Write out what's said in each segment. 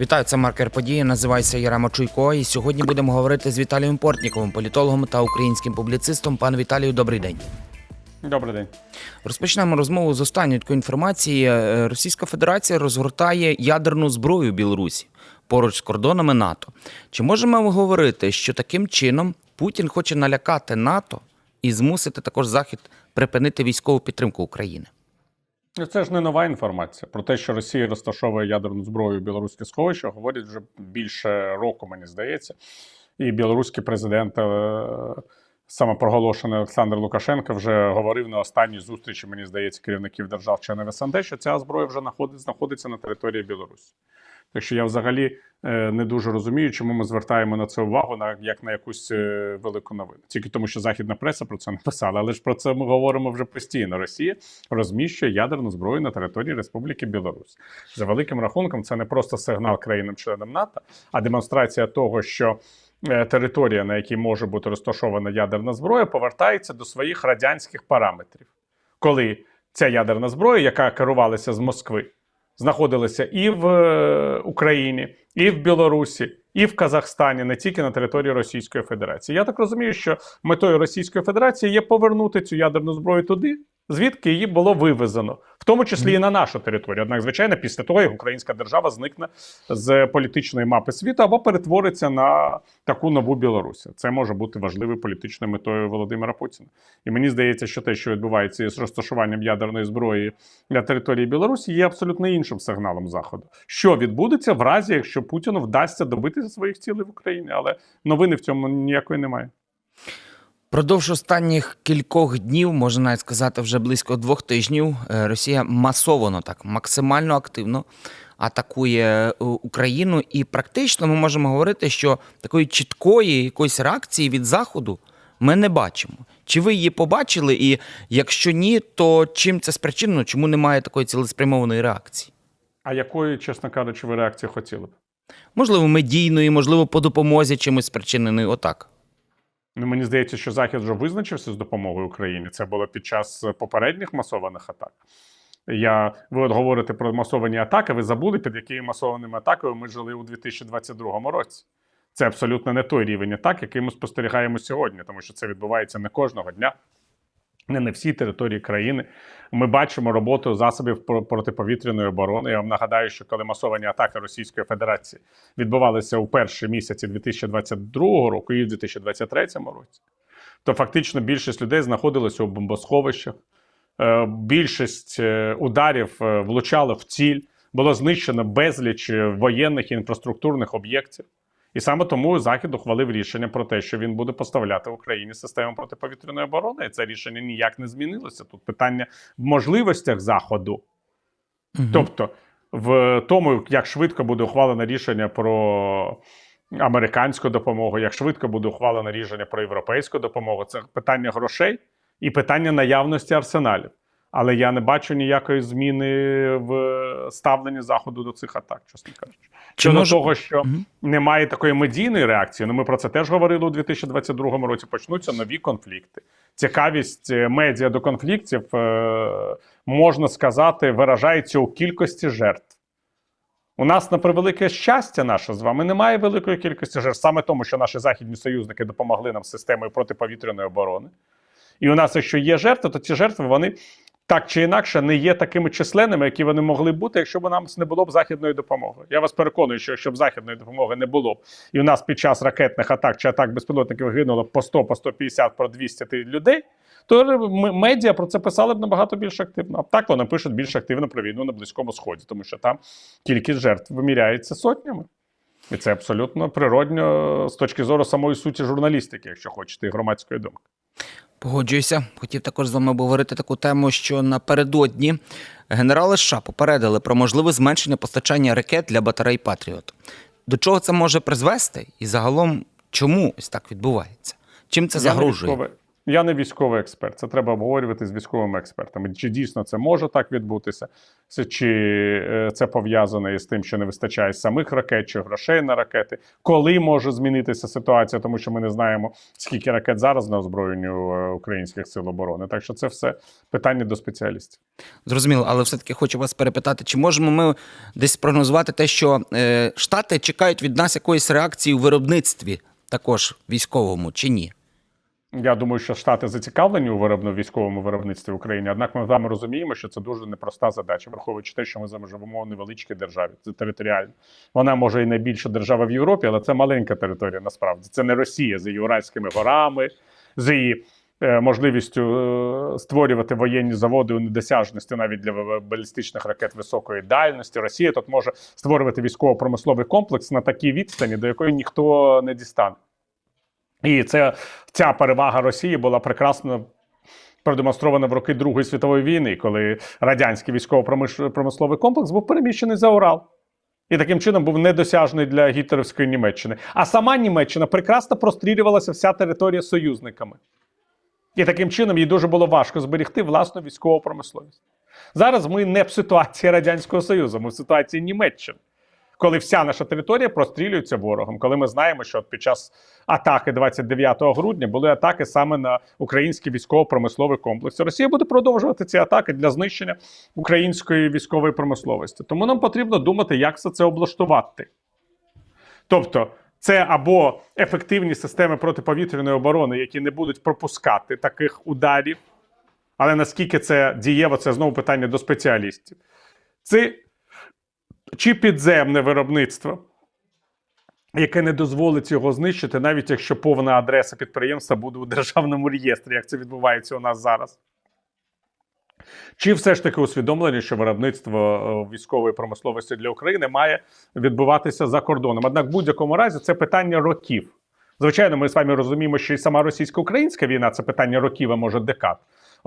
Вітаю, це маркер події. Називаюся Ярема Чуйко. І сьогодні будемо говорити з Віталієм Портніковим, політологом та українським публіцистом. Пан Віталію, добрий день. Добрий день. Розпочнемо розмову з останньої такої інформації. Е, Російська Федерація розгортає ядерну зброю Білорусі поруч з кордонами НАТО. Чи можемо ми говорити, що таким чином Путін хоче налякати НАТО і змусити також Захід припинити військову підтримку України? Це ж не нова інформація. Про те, що Росія розташовує ядерну зброю в білоруське сховище, говорять вже більше року, мені здається. І білоруський президент е, самопроголошений Олександр Лукашенко вже говорив на останній зустрічі, мені здається, керівників держав-членів СНД, що ця зброя вже знаходиться на території Білорусі. Так що я взагалі е, не дуже розумію, чому ми звертаємо на це увагу на як на якусь е, велику новину. Тільки тому, що західна преса про це написала. Але ж про це ми говоримо вже постійно. Росія розміщує ядерну зброю на території Республіки Білорусь. За великим рахунком, це не просто сигнал країнам-членам НАТО, а демонстрація того, що е, територія, на якій може бути розташована ядерна зброя, повертається до своїх радянських параметрів, коли ця ядерна зброя, яка керувалася з Москви, знаходилися і в е, Україні, і в Білорусі, і в Казахстані, не тільки на території Російської Федерації. Я так розумію, що метою Російської Федерації є повернути цю ядерну зброю туди, звідки її було вивезено, тому числі і на нашу територію. Однак, звичайно, після того, як українська держава зникне з політичної мапи світу або перетвориться на таку нову Білорусь. Це може бути важливою політичною метою Володимира Путіна. І мені здається, що те, що відбувається з розташуванням ядерної зброї на території Білорусі, є абсолютно іншим сигналом Заходу. Що відбудеться в разі, якщо Путіну вдасться добитися своїх цілей в Україні, але новини в цьому ніякої немає. Продовж останніх кількох днів, можна навіть сказати, вже близько двох тижнів, е, Росія масово так максимально активно атакує е, Україну, і практично ми можемо говорити, що такої чіткої якоїсь реакції від заходу ми не бачимо. Чи ви її побачили? І якщо ні, то чим це спричинено? Чому немає такої цілеспрямованої реакції? А якої, чесно кажучи, ви реакції хотіли б? Можливо, медійної, можливо, по допомозі чимось спричиненої. Отак. Ну, мені здається, що Захід вже визначився з допомогою Україні. Це було під час попередніх масованих атак. Я, ви от говорите про масовані атаки. Ви забули, під якими масованими атаками ми жили у 2022 році. Це абсолютно не той рівень атак, який ми спостерігаємо сьогодні, тому що це відбувається не кожного дня, не на всій території країни. Ми бачимо роботу засобів про- протиповітряної оборони. Я вам нагадаю, що коли масовані атаки Російської Федерації відбувалися у перші місяці 2022 року і в 2023 році, то фактично більшість людей знаходилися у бомбосховищах. Е, Більшість е, ударів е, влучало в ціль, було знищено безліч воєнних і інфраструктурних об'єктів. І саме тому Захід ухвалив рішення про те, що він буде поставляти Україні систему протиповітряної оборони. І це рішення ніяк не змінилося. Тут питання в можливостях Заходу. Мгм. Тобто, в тому, як швидко буде ухвалене рішення про американську допомогу, як швидко буде ухвалене рішення про європейську допомогу, це питання грошей і питання наявності арсеналів. Але я не бачу ніякої зміни в ставленні заходу до цих атак, чесно кажучи. Чи Щодо може- того, що Мгм. немає такої медійної реакції, ну ми про це теж говорили у 2022 році. Почнуться нові конфлікти. Цікавість е, медіа до конфліктів, е, можна сказати, виражається у кількості жертв. У нас на превелике щастя, наше з вами немає великої кількості жертв, саме тому, що наші західні союзники допомогли нам з системою протиповітряної оборони. І у нас, якщо є жертви, то ці жертви вони так чи інакше не є такими численними, які вони могли бути, якщо б нам не було б західної допомоги. Я вас переконую, що якщо б західної допомоги не було б, і у нас під час ракетних атак чи атак безпілотників гинуло по 100, по 150, по 200 людей, то медіа про це писали б набагато більш активно. А так вони пишуть більш активно про війну на Близькому Сході, тому що там кількість жертв виміряється сотнями. І це абсолютно природньо з точки зору самої суті журналістики, якщо хочете, і громадської думки. Погоджуюся. Хотів також з вами обговорити таку тему, що напередодні генерали США попередили про можливе зменшення постачання ракет для батарей Патріот. До чого це може призвести? І загалом, чому ось так відбувається? Чим це загрожує? Я не військовий експерт. Це треба обговорювати з військовими експертами. Чи дійсно це може так відбутися, чи е, це пов'язано із тим, що не вистачає самих ракет чи грошей на ракети. Коли може змінитися ситуація, тому що ми не знаємо, скільки ракет зараз на озброєнню е, українських сил оборони. Так що це все питання до спеціалістів. Зрозуміло, але все-таки хочу вас перепитати, чи можемо ми десь прогнозувати те, що е, Штати чекають від нас якоїсь реакції у виробництві, також військовому, чи ні? Я думаю, що Штати зацікавлені у виробно військовому виробництві в Україні. Однак ми з вами розуміємо, що це дуже непроста задача, враховуючи те, що ми живемо в невеличкій державі. Це територіально. Вона може і найбільша держава в Європі, але це маленька територія. Насправді це не Росія з її Уральськими горами, з її е, можливістю е, створювати воєнні заводи у недосяжності навіть для балістичних ракет високої дальності. Росія тут може створювати військово-промисловий комплекс на такій відстані, до якої ніхто не дістане. І це ця перевага Росії була прекрасно продемонстрована в роки Другої світової війни, коли радянський військово-промисловий комплекс був переміщений за Урал. І таким чином був недосяжний для гітлерівської Німеччини. А сама Німеччина прекрасно прострілювалася вся територія союзниками. І таким чином їй дуже було важко зберегти власну військову промисловість. Зараз ми не в ситуації Радянського Союзу, ми в ситуації Німеччини, коли вся наша територія прострілюється ворогом, коли ми знаємо, що під час атаки 29 грудня були атаки саме на український військово-промисловий комплекс. Росія буде продовжувати ці атаки для знищення української військової промисловості. Тому нам потрібно думати, як все це облаштувати. Тобто, це або ефективні системи протиповітряної оборони, які не будуть пропускати таких ударів. Але наскільки це дієво, це знову питання до спеціалістів. Це чи підземне виробництво, яке не дозволить його знищити, навіть якщо повна адреса підприємства буде у державному реєстрі, як це відбувається у нас зараз. Чи все ж таки усвідомлення, що виробництво е, військової промисловості для України має відбуватися за кордоном? Однак, в будь-якому разі, це питання років. Звичайно, ми з вами розуміємо, що і сама російсько-українська війна це питання років, а може декад.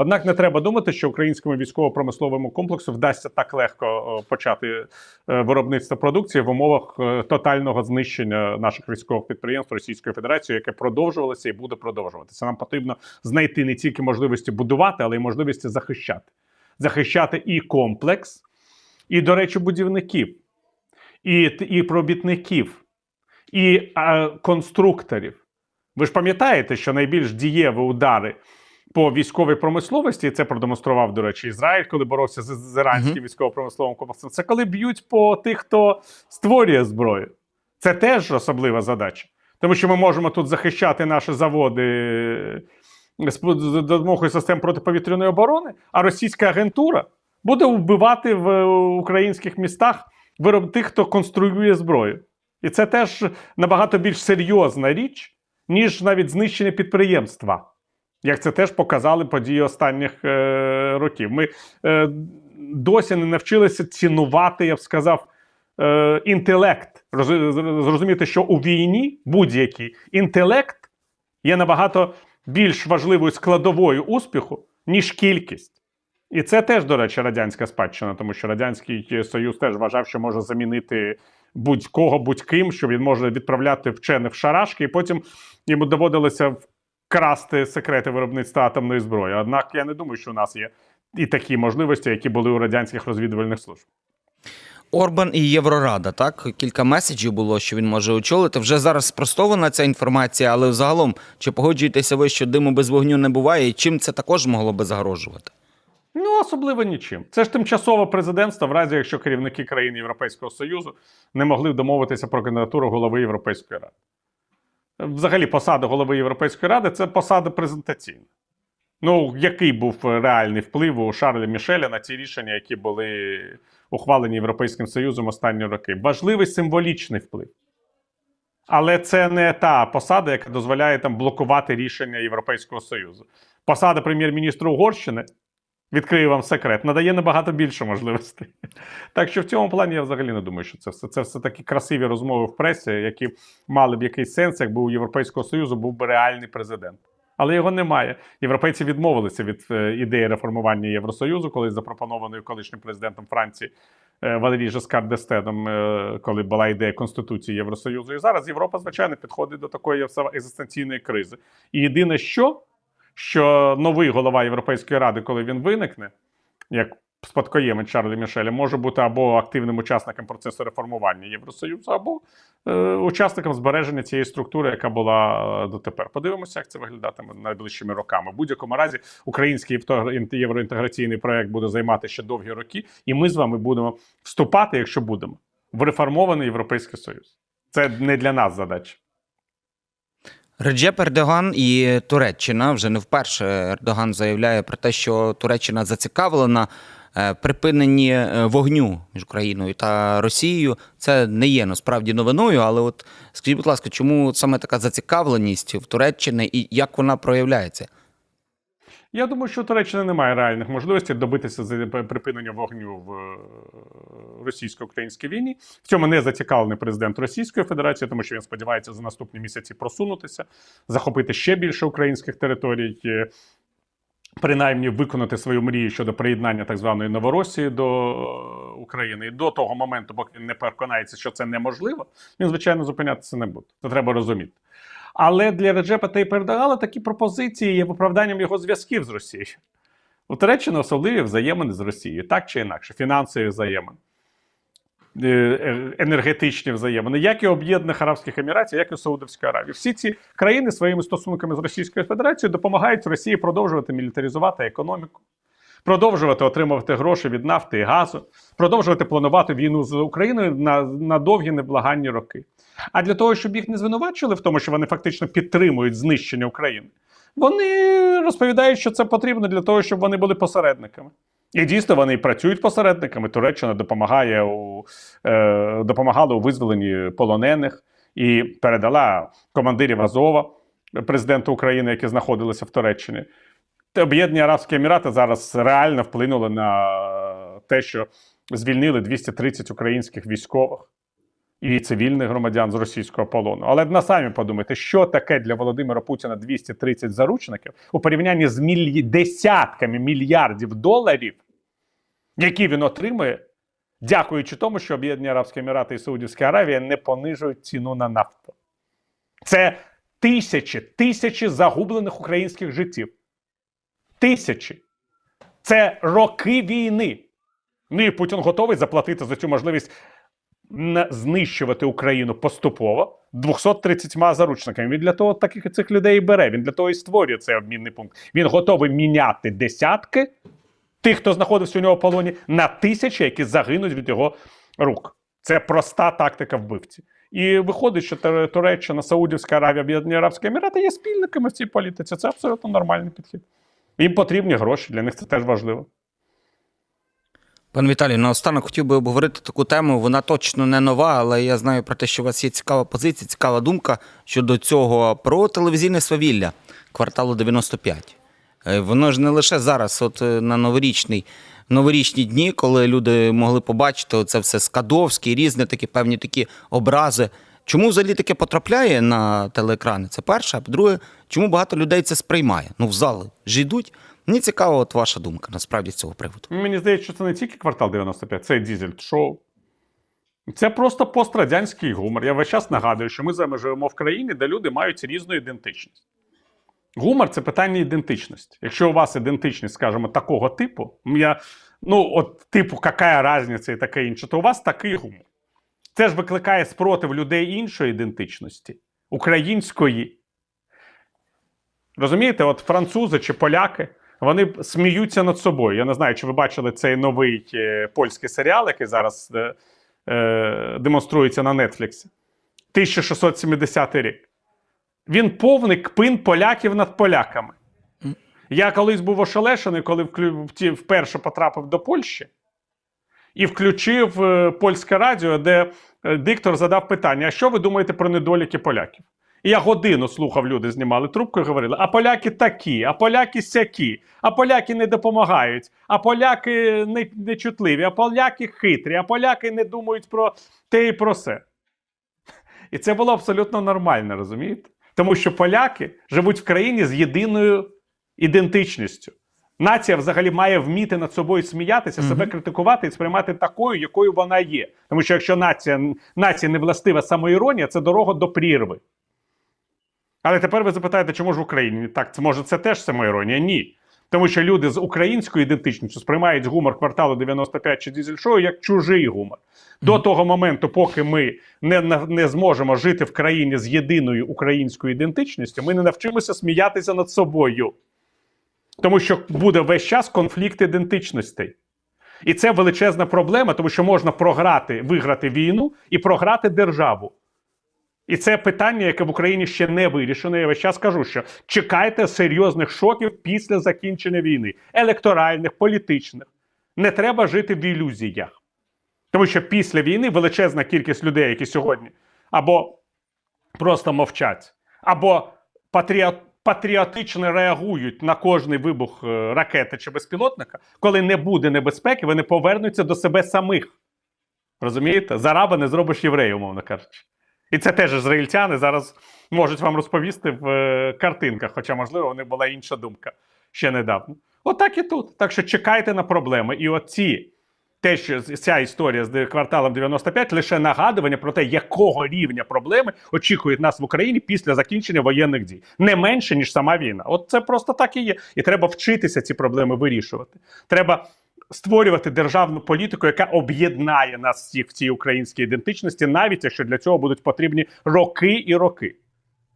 Однак не треба думати, що українському військово-промисловому комплексу вдасться так легко е, почати е, виробництво продукції в умовах е, тотального знищення наших військових підприємств Російської Федерації, яке продовжувалося і буде продовжуватися. Нам потрібно знайти не тільки можливості будувати, але й можливості захищати. Захищати і комплекс, і, до речі, будівників, і, і пробітників, і е, конструкторів. Ви ж пам'ятаєте, що найбільш дієві удари по військовій промисловості, це продемонстрував, до речі, Ізраїль, коли боровся з, з іранським Мгм. військово-промисловим комплексом. Це коли б'ють по тих, хто створює зброю. Це теж особлива задача. Тому що ми можемо тут захищати наші заводи е, з з допомогою систем протиповітряної оборони, а російська агентура буде вбивати в е, українських містах вироб тих, хто конструює зброю. І це теж набагато більш серйозна річ, ніж навіть знищення підприємства. Як це теж показали події останніх е, років. Ми е, досі не навчилися цінувати, я б сказав, е, інтелект. Роз- Зрозуміти, що у війні будь-який інтелект є набагато більш важливою складовою успіху, ніж кількість. І це теж, до речі, радянська спадщина, тому що Радянський Союз теж вважав, що може замінити будь-кого, будь-ким, що він може відправляти вчених в шарашки, і потім йому доводилося вкрасти секрети виробництва атомної зброї. Однак я не думаю, що у нас є і такі можливості, які були у радянських розвідувальних служб. Орбан і Єврорада, так? Кілька меседжів було, що він може очолити. Вже зараз спростована ця інформація, але взагалом, чи погоджуєтеся ви, що диму без вогню не буває, і чим це також могло би загрожувати? Ну, особливо нічим. Це ж тимчасове президентство, в разі якщо керівники країн Європейського Союзу не могли домовитися про кандидатуру голови Європейської ради. Взагалі, посада голови Європейської ради це посада презентаційна. Ну, який був реальний вплив у Шарля Мішеля на ті рішення, які були ухвалені Європейським Союзом останні роки? Важливий символічний вплив. Але це не та посада, яка дозволяє там блокувати рішення Європейського Союзу. Посада прем'єр-міністра Угорщини відкрию вам секрет, надає набагато більше можливостей. Так що в цьому плані я взагалі не думаю, що це все це все такі красиві розмови в пресі, які мали б якийсь сенс, якби у Європейського Союзу був би реальний президент. Але його немає. Європейці відмовилися від е, ідеї реформування Євросоюзу, коли запропонованої колишнім президентом Франції е, Валерій Жескар Дестеном, е, коли була ідея Конституції Євросоюзу. І зараз Європа, звичайно, підходить до такої екзистенційної кризи. І єдине, що що новий голова Європейської ради, коли він виникне, як спадкоємець Чарлі Мішеля, може бути або активним учасником процесу реформування Євросоюзу, або е, учасником збереження цієї структури, яка була е, дотепер. Подивимося, як це виглядатиме найближчими роками. В будь-якому разі український євроінтеграційний проект буде займати ще довгі роки, і ми з вами будемо вступати, якщо будемо, в реформований Європейський Союз. Це не для нас задача. Реджеп Ердоган і Туреччина вже не вперше Ердоган заявляє про те, що Туреччина зацікавлена е, припиненні е, вогню між Україною та Росією. Це не є насправді новиною, але от скажіть, будь ласка, чому саме така зацікавленість в Туреччині і як вона проявляється? Я думаю, що у Туреччини немає реальних можливостей добитися припинення вогню в е, російсько-українській війні. В цьому не зацікавлений президент Російської Федерації, тому що він сподівається за наступні місяці просунутися, захопити ще більше українських територій. е, Принаймні виконати свою мрію щодо приєднання так званої Новоросії до е, України. І до того моменту, поки він не переконається, що це неможливо, він, звичайно, зупинятися не буде. Це треба розуміти. Але для Реджепа Тейпа Ердогана такі пропозиції є виправданням його зв'язків з Росією. У Туреччини особливі взаємини з Росією, так чи інакше, фінансові взаємини, е, е, енергетичні взаємини, як і Об'єднаних Арабських Еміратів, як і Саудовської Аравії. Всі ці країни своїми стосунками з Російською Федерацією допомагають Росії продовжувати мілітаризувати економіку, продовжувати отримувати гроші від нафти і газу, продовжувати планувати війну з Україною на, на довгі неблаганні роки. А для того, щоб їх не звинувачили в тому, що вони фактично підтримують знищення України, вони розповідають, що це потрібно для того, щоб вони були посередниками. І дійсно вони і працюють посередниками. Туреччина допомагає у, е, допомагала у визволенні полонених і передала командирів Азова президенту України, які знаходилися в Туреччині. Об'єднані Арабські Емірати зараз реально вплинули на те, що звільнили 230 українських військових і цивільних громадян з російського полону. Але на самі подумайте, що таке для Володимира Путіна 230 заручників у порівнянні з міль... десятками мільярдів доларів, які він отримує, дякуючи тому, що Об'єднані Арабські Емірати і Саудівська Аравія не понижують ціну на нафту. Це тисячі, тисячі загублених українських життів. Тисячі. Це роки війни. Ну і Путін готовий заплатити за цю можливість знищувати Україну поступово 230 заручниками. Він для того таких цих людей бере. Він для того і створює цей обмінний пункт. Він готовий міняти десятки тих, хто знаходився у нього в полоні, на тисячі, які загинуть від його рук. Це проста тактика вбивці. І виходить, що Тур- Туреччина, Саудівська Аравія, Об'єднані Арабські Емірати є спільниками в цій політиці. Це абсолютно нормальний підхід. Їм потрібні гроші, для них це теж важливо. Пане Віталію, наостанок хотів би обговорити таку тему. Вона точно не нова, але я знаю про те, що у вас є цікава позиція, цікава думка щодо цього про телевізійне свавілля кварталу 95. Е, Воно ж не лише зараз, от е, на новорічний. Новорічні дні, коли люди могли побачити це все Скадовський, різні такі певні такі образи. Чому взагалі таке потрапляє на телеекрани? Це перше. А по-друге, чому багато людей це сприймає? Ну, в зали ж йдуть. Мені цікава от ваша думка насправді з цього приводу. Мені здається, що це не тільки квартал 95, це дізель шоу. Це просто пострадянський гумор. Я весь час нагадую, що ми з вами живемо в країні, де люди мають різну ідентичність. Гумор це питання ідентичності. Якщо у вас ідентичність, скажімо, такого типу, я, ну, от, типу, яка різниця і таке інше, то у вас такий гумор. Це ж викликає спротив людей іншої ідентичності, української. Розумієте, от французи чи поляки, вони сміються над собою. Я не знаю, чи ви бачили цей новий е, польський серіал, який зараз е, е, демонструється на Нетфліксі. 1670 рік. Він повний кпин поляків над поляками. Я колись був ошелешений, коли вперше потрапив до Польщі і включив е, польське радіо, де диктор задав питання: а що ви думаєте про недоліки поляків? І я годину слухав, люди знімали трубку і говорили: а поляки такі, а поляки сякі, а поляки не допомагають, а поляки не, нечутливі, а поляки хитрі, а поляки не думають про те і про се. І це було абсолютно нормально, розумієте? Тому що поляки живуть в країні з єдиною ідентичністю. Нація взагалі має вміти над собою сміятися, себе критикувати і сприймати такою, якою вона є. Тому що якщо нація, нація не властива самоіронія, це дорога до прірви. Але тепер ви запитаєте, чому ж в Україні? Так, це може це теж самоіронія? Ні. Тому що люди з українською ідентичністю сприймають гумор кварталу 95 чи дізель-шоу як чужий гумор. До того моменту, поки ми не, не зможемо жити в країні з єдиною українською ідентичністю, ми не навчимося сміятися над собою. Тому що буде весь час конфлікт ідентичностей. І це величезна проблема, тому що можна програти, виграти війну і програти державу. І це питання, яке в Україні ще не вирішено. Я весь час кажу, що чекайте серйозних шоків після закінчення війни, електоральних, політичних. Не треба жити в ілюзіях. Тому що після війни величезна кількість людей, які сьогодні або просто мовчать, або патріот, патріотично реагують на кожний вибух е, ракети чи безпілотника, коли не буде небезпеки, вони повернуться до себе самих. Розумієте? Зараба не зробиш єврея, умовно кажучи. І це теж ізраїльтяни зараз можуть вам розповісти в е, картинках, хоча, можливо, у них була інша думка ще недавно. Отак і тут. Так що чекайте на проблеми. І оці, те, що ця історія з кварталом 95, лише нагадування про те, якого рівня проблеми очікують нас в Україні після закінчення воєнних дій. Не менше, ніж сама війна. От це просто так і є. І треба вчитися ці проблеми вирішувати. Треба створювати державну політику, яка об'єднає нас всіх в цій українській ідентичності, навіть якщо для цього будуть потрібні роки і роки.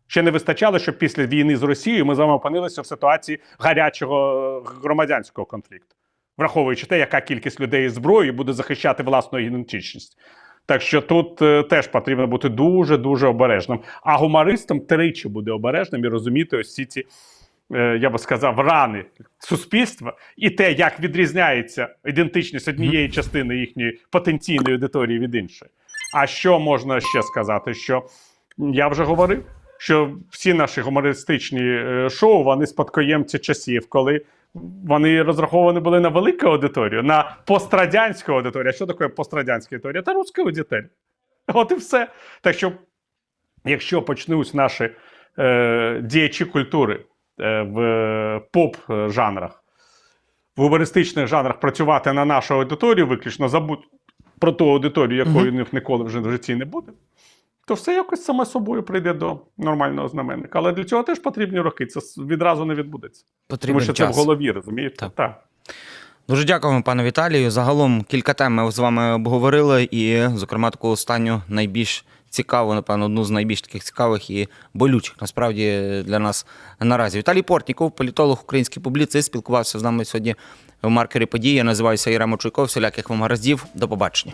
Ще не вистачало, щоб після війни з Росією ми з вами опинилися в ситуації гарячого е, громадянського конфлікту, враховуючи те, яка кількість людей із зброєю буде захищати власну ідентичність. Так що тут е, теж потрібно бути дуже дуже обережним. А гумористам тричі буде обережним і розуміти ось ці ці, е, я би сказав, рани суспільства і те, як відрізняється ідентичність однієї частини їхньої потенційної аудиторії від іншої. А що можна ще сказати? Що я вже говорив, що всі наші гумористичні е, шоу вони спадкоємці часів, коли вони розраховані були на велику аудиторію, на пострадянську аудиторію. А що таке пострадянська аудиторія? Та руська аудиторія. От і все. Так що, якщо почнуть наші е, діячі культури е, в поп-жанрах, в гумористичних жанрах працювати на нашу аудиторію, виключно забудь про ту аудиторію, якої в них ніколи вже в житті не буде, то все якось саме собою прийде до нормального знаменника. Але для цього теж потрібні роки. Це відразу не відбудеться. Потрібен Тому що час. це в голові, розумієте? Так. так. Дуже дякуємо, пане Віталію. Загалом кілька тем ми з вами обговорили, і, зокрема, таку останню найбільш цікаву, напевно, одну з найбільш таких цікавих і болючих насправді для нас наразі. Віталій Портніков, політолог, український публіцист, спілкувався з нами сьогодні в маркері події. Я називаюся Єремо Чуйков. Всіляких вам гараздів. До побачення.